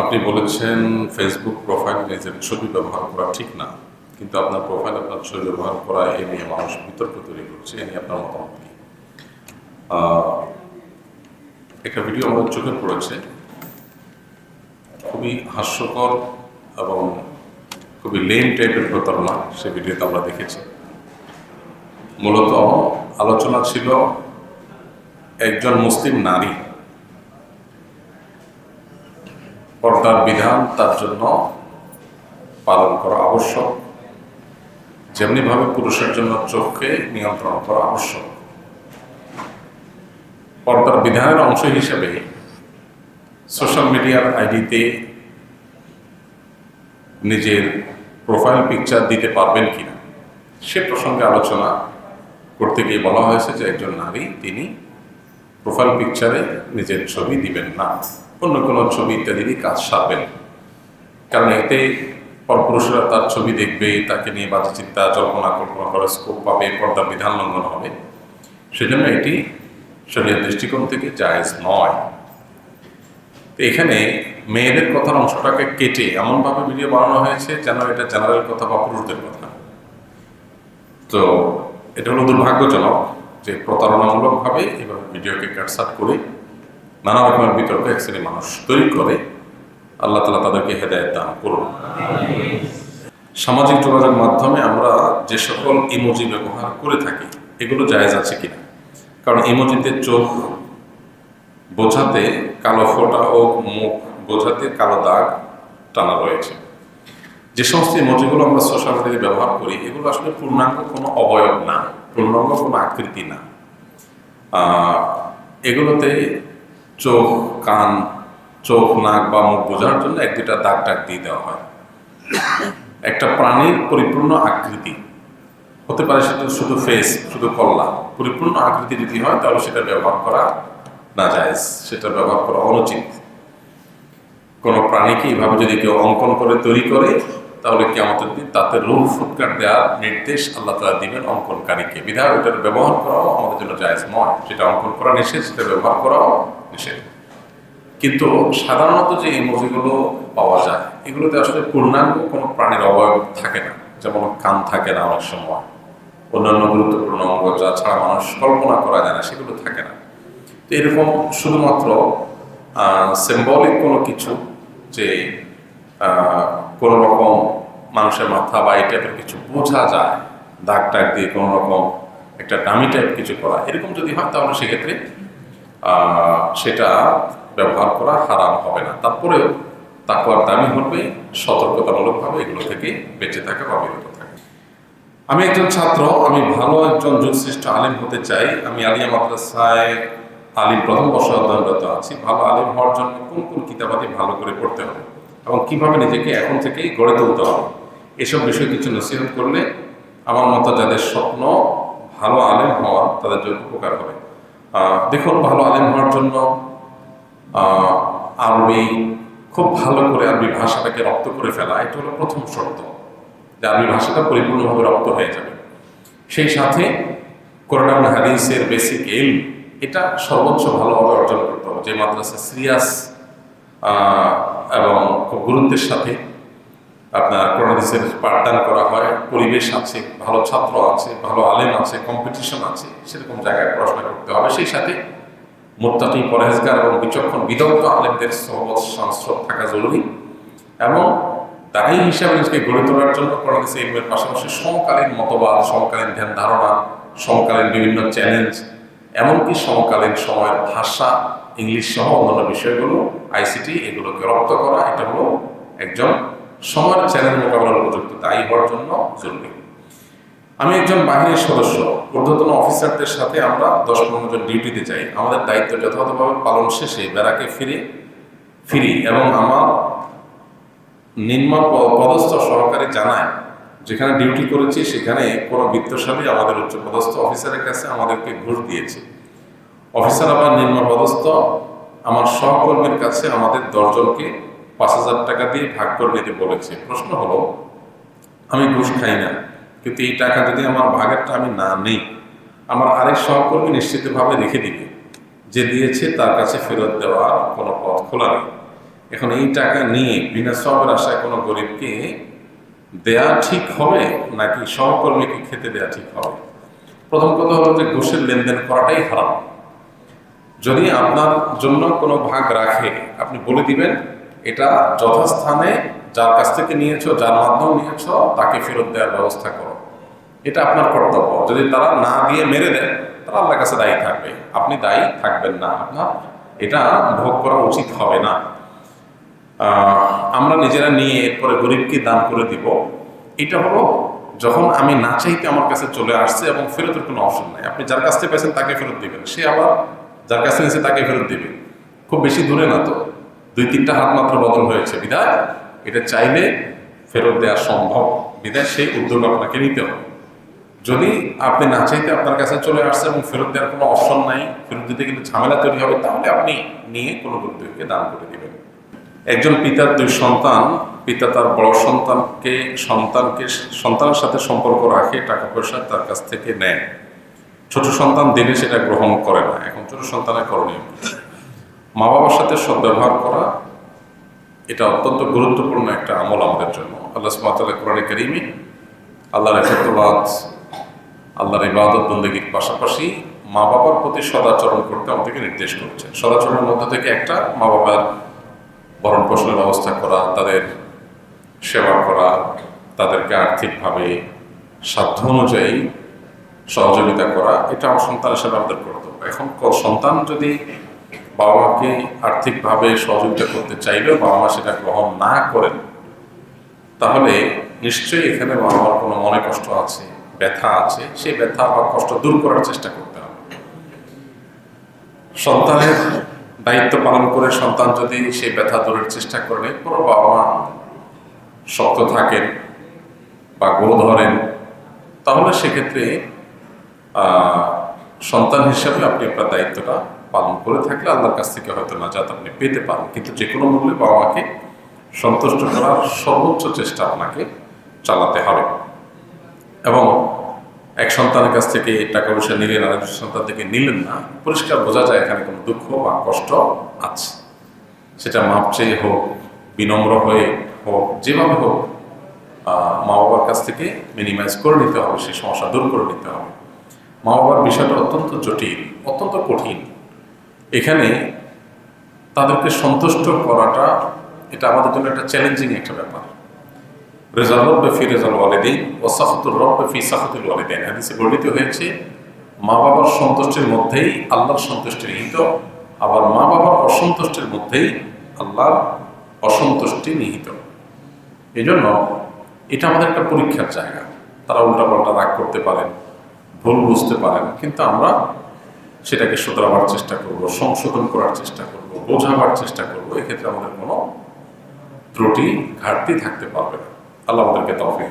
আপনি বলেছেন Facebook profile নিজের ছবি ব্যবহার করা ঠিক না, কিন্তু আপনার প্রোফাইল আপনার ছবি ব্যবহার করা এ নিয়ে মানুষ বিতর্ক তৈরি করছে, এ নিয়ে আপনার মতামত কি? একটা ভিডিও আমাদের চোখে পড়েছে, খুবই হাস্যকর এবং খুবই লেম টাইপের প্রতারণা সে ভিডিওতে আমরা দেখেছি। মূলত আলোচনা ছিল একজন মুসলিম নারী পর্দার বিধান তার জন্য পালন করা আবশ্যক। যেমনিভাবে পুরুষের জন্য চোখকে নিয়ন্ত্রণ করা আবশ্যক। পর্দার বিধানের অংশ হিসেবে সোশ্যাল মিডিয়ার আইডিতে নিজের প্রোফাইল পিকচার দিতে পারবেন কিনা, সে প্রসঙ্গে আলোচনা করতে গিয়ে বলা হয়েছে যে একজন নারী তিনি প্রোফাইল পিকচারে নিজের ছবি দিবেন না। অন্য কোনো ছবি ইত্যাদি দিয়ে কাজ সারবেন। কারণ এতে পরপুরুষরা তার ছবি দেখবে, তাকে নিয়ে বাজে চিন্তা, জল্পনা, কল্পনা করে স্কোপ পাবে পর্দার বিধান লঙ্ঘন হবে। সেজন্য এটি শরীরের দৃষ্টিকোণ থেকে জায়েজ নয়। তো এখানে মেয়েদের কথার অংশটাকে কেটে এমনভাবে ভিডিও বানানো হয়েছে যেন এটা জেনারেল কথা বা পুরুষদের কথা। তো এটা হলো দুর্ভাগ্যজনক যে প্রতারণামূলকভাবে এভাবে ভিডিওকে কাটসাট করে নানা রকমের বিতর্ক এক শ্রেণির মানুষ তৈরি করে, আল্লাহ তালা তাদেরকে হেদায়ত দান করুন। সামাজিক যোগাযোগ মাধ্যমে আমরা যে সকল ইমোজি ব্যবহার করে থাকি, এগুলো জায়েজ আছে কিনা? কারণ ইমোজিতে চোখ বোঝাতে কালো ফোঁটা ও মুখ বোঝাতে কালো দাগ টানা রয়েছে। যে সমস্ত ইমোজিগুলো আমরা সোশ্যাল মিডিয়ায় ব্যবহার করি, এগুলো আসলে পূর্ণাঙ্গ কোনো অবয়ব না, পূর্ণাঙ্গ কোনো আকৃতি না। এগুলোতে চোখ, কান, চোখ, নাক বা মুখ বোঝার জন্য এক দুটা দাগ টাগ দিয়ে দেওয়া হয়। একটা প্রাণীর পরিপূর্ণ আকৃতি। হতে পারে সেটা শুধু ফেস শুধু কল্লা। পরিপূর্ণ আকৃতি যদি হয়, তাহলে সেটা ব্যবহার করা না যায় সেটা ব্যবহার করা অনুচিত। কোনো প্রাণীকে এইভাবে যদি কেউ অঙ্কন করে, তৈরি করে, তাহলে কি আমাদের দিন তাতে রুল ফুটকার দেওয়ার নির্দেশ আল্লাহ তালা দিবেন অঙ্কনকারীকে। বিধায় ওটার ব্যবহার করাও আমাদের জন্য জায়জ নয়। সেটা অঙ্কন করা নিষেধ, সেটা ব্যবহার করাও নিষেধ কিন্তু সাধারণত যে ইমোজিগুলো পাওয়া যায়, এগুলোতে আসলে পূর্ণাঙ্গ কোনো প্রাণীর অবয়ব থাকে না। যেমন কান থাকে না অনেক সময়। অন্যান্য গুরুত্বপূর্ণ অঙ্গ যা ছাড়া মানুষ কল্পনা করা যায় না, সেগুলো থাকে না। তো এরকম শুধুমাত্র সিম্বলিক কোনো কিছু যে কোনো রকম মানুষের মাথা বা এই টাইপের কিছু বোঝা যায় দাগ টাগ দিয়ে কোনো রকম একটা দামি টাইপ কিছু করা, এরকম যদি হয় তাহলে সেক্ষেত্রে সেটা ব্যবহার করা হারাম হবে না। তারপরেও তাকুয়ার দামি হবে, সতর্কতামূলকভাবে এগুলো থেকে বেঁচে থাকা বা বিরত থাকা। আমি একজন ছাত্র, আমি ভালো একজন যুগশ্রেষ্ঠ আলিম হতে চাই। আমি আলিয়া মাদ্রাসায় আলিম, প্রথম বর্ষ অধ্যয়নরত আছি। ভালো আলিম হওয়ার জন্য কোন কোন কিতাবাদি ভালো করে পড়তে হবে এবং কীভাবে নিজেকে এখন থেকেই গড়ে তুলতে হবে, এসব বিষয়ে কিছু নসিহত করলে আমার মতো যাদের স্বপ্ন ভালো আলেম হওয়া তাদের জন্য উপকার হবে। দেখুন, ভালো আলেম হওয়ার জন্য আরবি খুব ভালো করে আরবি ভাষাটাকে রপ্ত করে ফেলা, এটা হলো প্রথম শর্ত, যে আরবি ভাষাটা পরিপূর্ণভাবে রপ্ত হয়ে যাবে। সেই সাথে কোরআন এবং হাদিসের বেসিক এল এটা সর্বোচ্চ ভালোভাবে অর্জন করতে হবে। যে মাদ্রাসা সিরিয়াস এবং খুব গুরুত্বের সাথে আপনার কোরআন হাদিসের পাঠদান করা হয়, পরিবেশ আছে, ভালো ছাত্র আছে, ভালো আলেম আছে কম্পিটিশন আছে, সেরকম জায়গায় পড়াশোনা করতে হবে। সেই সাথে মোত্তাকি, পরহেজগার এবং বিচক্ষণ, বিদগ্ধ আলেমদের সহবত সংস্রব থাকা জরুরি এবং দায়ী হিসাবে নিজেকে গড়ে তোলার জন্য কোরআন হাদিসের ইলমের পাশাপাশি সমকালীন মতবাদ, সমকালীন ধ্যান ধারণা, সমকালীন বিভিন্ন চ্যালেঞ্জ এমনকি সমকালীন সময়ের ভাষা, ইংলিশ সহ অন্যান্য বিষয়গুলো, আইসিটি, এগুলোকে রপ্ত করা, এটা হলো একজন সময়ের চ্যালেঞ্জ মোকাবেলার উপযুক্ত দায়ী হওয়ার জন্য জরুরি। আমি একজন বাহিনীর সদস্য, ঊর্ধ্বতন অফিসারদের সাথে আমরা দশ পনেরো জন ডিউটিতে যাই। আমাদের দায়িত্ব যথাযথভাবে পালন শেষে বেড়াকে ফিরে, ফিরি এবং আমার নিম্ন পদস্থ সহকারী জানায়, যেখানে ডিউটি করেছি, সেখানে কোনো বিত্তশালী আমাদের উচ্চ পদস্থ অফিসারের কাছে আমাদেরকে ঘুষ দিয়েছে। অফিসার আবার নিম্ন পদস্থ, আমার সহকর্মীর কাছে আমাদের দশজনকে পাঁচ হাজার টাকা দিয়ে ভাগ করে নিতে বলেছে। প্রশ্ন হলো, আমি ঘুষ খাই না, কিন্তু এই টাকা যদি আমার ভাগেরটা আমি না নেই, আমার আরেক সহকর্মী নিশ্চিতভাবে রেখে দিবে, যে দিয়েছে তার কাছে ফেরত দেওয়ার কোনো পথ খোলা নেই। এখন এই টাকা নিয়ে বিনা সবের আশায় কোনো গরিবকে দেয়া ঠিক হবে, নাকি সহকর্মীকে খেতে দেয়া ঠিক হবে? প্রথম কথা হলো যে ঘুষের লেনদেন করাটাই হারাম। যদি আপনার জন্য কোনো ভাগ রাখে, আপনি বলে দিবেন এটা যথাস্থানে যার কাছ থেকে নিয়েছো, যার মাধ্যম নিয়েছো, তাকে ফেরত দেওয়ার ব্যবস্থা করো। এটা আপনার কর্তব্য। যদি তারা না দিয়ে মেরে দেন তারা আল্লাহর কাছে দায়ী থাকবে। আপনি দায়ী থাকবেন না। আপনার এটা ভোগ করা উচিত হবে না। আমরা নিজেরা নিয়ে এরপরে গরিবকে দান করে দিব। এটা হলো, যখন আমি না চাইতে আমার কাছে চলে আসছে এবং ফেরতের কোনো অপশন নাই, আপনি যার কাছ থেকে পেয়েছেন তাকে ফেরত দিবেন। সে আবার যার কাছে নিয়েছে তাকে ফেরত দিবে। খুব বেশি দূরে না তো? দুই তিনটা হাত মাত্র বদল হয়েছে। বিধায় এটা চাইলে ফেরত দেওয়া সম্ভব। বিধায় সেই উদ্যোগ আপনাকে নিতে হবে। যদি আপনি না চাইতে আপনার কাছে চলে আসছে এবং ফেরত দেওয়ার কোনো অপশন নাই, ফেরত দিতে কিন্তু ঝামেলা তৈরি হবে, তাহলে আপনি নিয়ে কোনো গরিবকে দান করে দেবেন। একজন পিতার দুই সন্তান, পিতা তার বড় সন্তানকে সন্তানকে, সন্তানের সাথে সম্পর্ক রাখে, টাকা পয়সা তার কাছ থেকে নেয়। ছোট সন্তান দিলে সেটা গ্রহণ করে না। এখন ছোট সন্তানের করণীয়? মা বাবার সাথে সদ্ব্যবহার করা, এটা অত্যন্ত গুরুত্বপূর্ণ একটা আমল আমাদের জন্য। আল্লাহ সুমাতাল্লাহ কোরআনে করিমি আল্লাহর একত্রবাদ আল্লাহর ইবাদত বন্দীগীর পাশাপাশি মা বাবার প্রতি সদাচরণ করতে আমাদেরকে নির্দেশ করছে সদাচরণের মধ্যে থেকে একটা মা বাবার ভরণ পোষণের ব্যবস্থা করা, তাদের সেবা করা, তাদেরকে আর্থিকভাবে সাধ্য অনুযায়ী সহযোগিতা করা, এটা আমার সন্তান হিসেবে আমাদের কর্তব্য। এখন সন্তান যদি বাবা মাকে আর্থিকভাবে সহযোগিতা করতে চাইলেও বাবা মা সেটা গ্রহণ না করেন, তাহলে নিশ্চয়ই এখানে বাবা মার কোনো মনে কষ্ট আছে, ব্যথা আছে, সেই ব্যথা বা কষ্ট দূর করার চেষ্টা করতে হবে। সন্তানের দায়িত্ব পালন করে সন্তান যদি সেই ব্যথা দূরের চেষ্টা করে, কোনো বাবা মা শক্ত থাকেন বা গো ধরেন, তাহলে সেক্ষেত্রে সন্তান হিসাবে আপনি আপনার দায়িত্বটা পালন করে থাকলে আল্লাহর কাছ থেকে হয়তো না নাজাত আপনি পেতে পারেন। কিন্তু যে কোনো মূল্যে বাবা মাকে সন্তুষ্ট করার সর্বোচ্চ চেষ্টা আপনাকে চালাতে হবে। এবং এক সন্তানের কাছ থেকে টাকা পয়সা নিলেন, আর একজন সন্তান থেকে নিলেন না, পরিষ্কার বোঝা যায় এখানে কোনো দুঃখ বা কষ্ট আছে। সেটা মাপ চেয়ে হোক, বিনম্র হয়ে হোক, যেভাবে হোক মা বাবার কাছ থেকে মিনিমাইজ করে নিতে হবে, সেই সমস্যা দূর করে নিতে হবে। মা বাবার বিষয়টা অত্যন্ত জটিল, অত্যন্ত কঠিন। এখানে তাদেরকে সন্তুষ্ট করাটা, এটা আমাদের জন্য একটা চ্যালেঞ্জিং একটা ব্যাপার। রেজাল রব্বে ফি রেজাল ওয়ালিদিন ও সাফতুর রব্বে ফি সাফতুল ওয়ালিদিন হাদিসে বর্ণিত হয়েছে, মা বাবার সন্তুষ্টির মধ্যেই আল্লাহর সন্তুষ্টি নিহিত, আবার মা বাবার অসন্তুষ্টির মধ্যেই আল্লাহর অসন্তুষ্টি নিহিত। এই জন্য এটা আমাদের একটা পরীক্ষার জায়গা। তারা উল্টাপাল্টা রাগ করতে পারেন, ভুল বুঝতে পারেন, কিন্তু আমরা সেটাকে শোধরাবার চেষ্টা করব, সংশোধন করার চেষ্টা করব, বোঝাবার চেষ্টা করব, এক্ষেত্রে আমাদের কোনো ত্রুটি, ঘাটতি থাকতে পারবে না। আল্লাহ আমাদেরকে তফিক